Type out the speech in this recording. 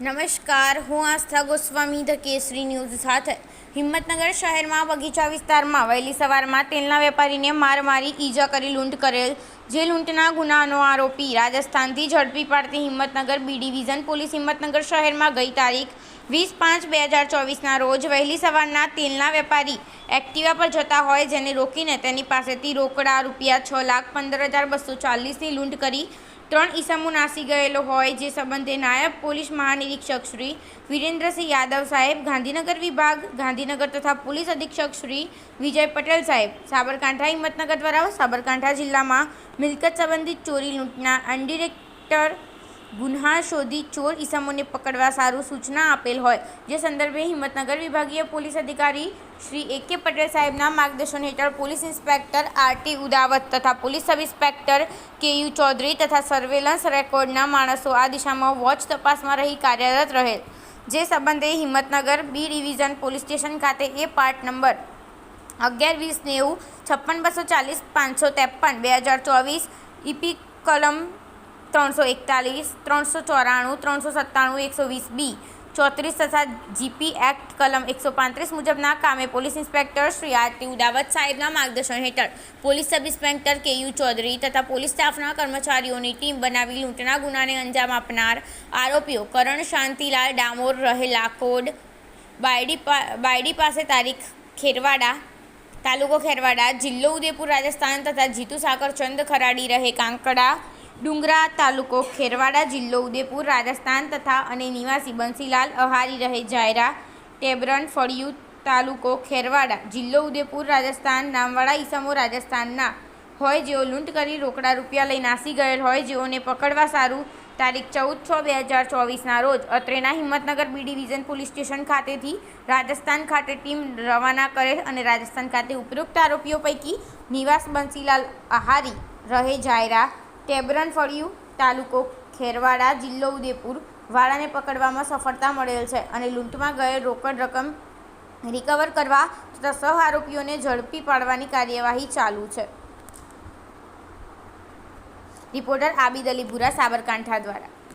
નમસ્કાર, હું આસ્થા Goswami, the Kesari news સાથે હિંમતનગર શહેરમાં બગીચા વિસ્તારમાં વહેલી સવારમાં તેલના વેપારીને માર મારી ઈજા કરી લૂંટ કરેલ, જે લૂંટના ગુનાનો આરોપી રાજસ્થાનથી ઝડપી પાડતી Himmatnagar B division police Himmatnagar શહેરમાં ગઈ તારીખ વીસ પાંચ બે હજાર ચોવીસના રોજ વહેલી સવારના તેલના વેપારી એક્ટિવા પર જતા હોય, જેને રોકીને તેની પાસેથી રોકડા રૂપિયા છ લાખ પંદર હજાર બસો ચાલીસની લૂંટ કરી ત્રણ ઈસમો નાસી ગયેલો હોય જે સંબંધે નાયબ પોલીસ મહાનિરીક્ષક શ્રી વિરેન્દ્રસિંહ યાદવ સાહેબ, ગાંધીનગર વિભાગ, ગાંધીનગર તથા પોલીસ અધિક્ષક શ્રી વિજય પટેલ સાહેબ, સાબરકાંઠા હિંમતનગર દ્વારા સાબરકાંઠા જિલ્લામાં મિલકત સંબંધિત ચોરી લૂંટના અનડિરેક્ટર ગુન્હા શોધી ચોર ઈસમોને પકડવા સારું સૂચના આપેલ હોય. જે સંદર્ભે હિંમતનગર વિભાગીય પોલીસ અધિકારી શ્રી એ કે પટેલ સાહેબના માર્ગદર્શન હેઠળ police inspector R T Udavat police sub inspector K U Chaudhari તથા સર્વેલન્સ રેકોર્ડના માણસો આ દિશામાં વોચ તપાસમાં રહી કાર્યરત રહેલ. જે સંબંધે Himmatnagar B division police station ખાતે એ પાર્ટ નંબર અગિયાર વીસ નેવું છપ્પન બસો ચાલીસ પાંચસો ત્રેપન બે હજાર ચોવીસ ઇપી કલમ ત્રણસો એકતાલીસ, ત્રણસો ચોરાણું, ત્રણસો સત્તાણું, એકસો વીસ બી. ચોત્રીસ તથા જીપી એક્ટ કલમ એકસો પાંત્રીસ મુજબના કામે પોલીસ ઇન્સ્પેક્ટર શ્રી આરતી ઉદાવત સાહેબના માર્ગદર્શન હેઠળ police sub inspector K U Chaudhari તથા પોલીસ સ્ટાફના કર્મચારીઓની ટીમ બનાવી લૂંટના ગુનાને અંજામ આપનાર આરોપીઓ કરણ શાંતિલાલ ડામોર રહે લાકોડ બાયડી બાયડી પાસે તારીખ ખેરવાડા, તાલુકો ખેરવાડા, જિલ્લો ઉદયપુર રાજસ્થાન તથા જીતુ સાકર ચંદ ખરાડી રહે કાંકડા ડુંગરા તાલુકો ખેરવાડા જિલ્લો ઉદેપુર, રાજસ્થાન તથા અને નિવાસી બંસીલાલ અહારી રહે જાયરા, ટેબરન, ફળિયું તાલુકો ખેરવાડા જિલ્લો ઉદેપુર, રાજસ્થાન નામવાળા ઈસમો રાજસ્થાનના હોય જેઓ લૂંટ કરી રોકડા રૂપિયા લઈ નાસી ગયેલ હોય જેઓને પકડવા સારું તારીખ ચૌદ છ બે હજાર ચોવીસના રોજ અત્રેના Himmatnagar B division police station ખાતેથી રાજસ્થાન ખાતે ટીમ રવાના કરે અને રાજસ્થાન ખાતે ઉપરોક્ત આરોપીઓ પૈકી નિવાસ બંસીલાલ આહારી રહે જાયરા ટેબરન ફળિયું તાલુકો ખેરવાડા જિલ્લો ઉદયપુર વાળાને પકડવામાં સફળતા મળેલ છે અને લૂંટમાં ગયેલ રોકડ રકમ રિકવર કરવા તથા સહ આરોપીઓને ઝડપી પાડવાની કાર્યવાહી ચાલુ છે. રિપોર્ટર આબિદ અલી સાબરકાંઠા દ્વારા.